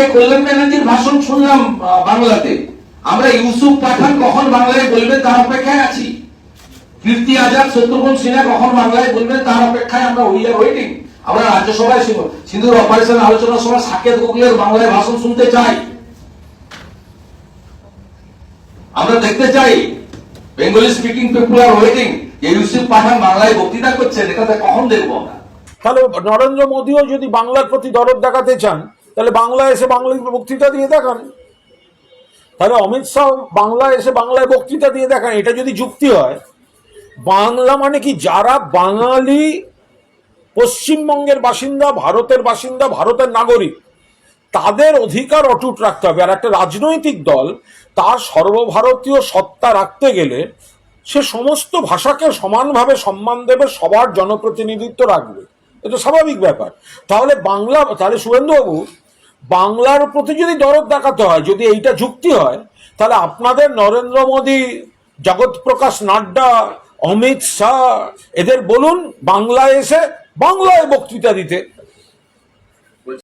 দিনকে কল্যাণ ব্যানার্জির ভাষণ শুনলাম বাংলাতে। আমরা ইউসুফ পাঠান কখন বাংলায় বলবে তার অপেক্ষায় আছি? কীর্তি আজাদ, শত্রুঘ্ন সিনহা কখন বাংলায় বলবেন তার অপেক্ষায় আমরা উই আর ওয়েটিং আমরা রাজ্যসভায় সিন্ধু- সিন্ধুর অপারেশন আলোচনার সময় সাকেত গোখলের বাংলায় ভাষণ শুনতে চাই। আমরা দেখতে চাই বেঙ্গলি স্পিকিং পিপুল আর ওয়েটিং যে ইউসুফ পাঠান বাংলায় বক্তৃতা করছেন এটাতে কখন দেখব আমরা? তাহলে নরেন্দ্র মোদীও যদি বাংলার প্রতি দরদ দেখাতে চান তাহলে বাংলায় এসে বাংলায় বক্তৃতা দিয়ে দেখান। তাহলে অমিত শাহ বাংলায় এসে বাংলায় বক্তৃতা দিয়ে দেখান, এটা যদি যুক্তি হয়। বাংলা মানে কি? যারা বাঙালি পশ্চিমবঙ্গের বাসিন্দা, ভারতের বাসিন্দা, ভারতের নাগরিক, তাদের অধিকার অটুট রাখতে হবে। আর একটা রাজনৈতিক দল, তার সর্বভারতীয় সত্তা রাখতে গেলে সে সমস্ত ভাষাকে সমানভাবে সম্মান দেবে, সবার জনপ্রতিনিধিত্ব রাখবে। এটা স্বাভাবিক ব্যাপার। তাহলে বাংলা, তাহলে শুভেন্দুবাবু বাংলার প্রতি যদি দরদ দেখাতে হয়, যদি এইটা যুক্তি হয়, তাহলে আপনাদের নরেন্দ্র মোদী, জগৎ প্রকাশ নাড্ডা, অমিত শাহ, এদের বলুন, বাংলায় এসে বাংলায় বক্তৃতা দিতে।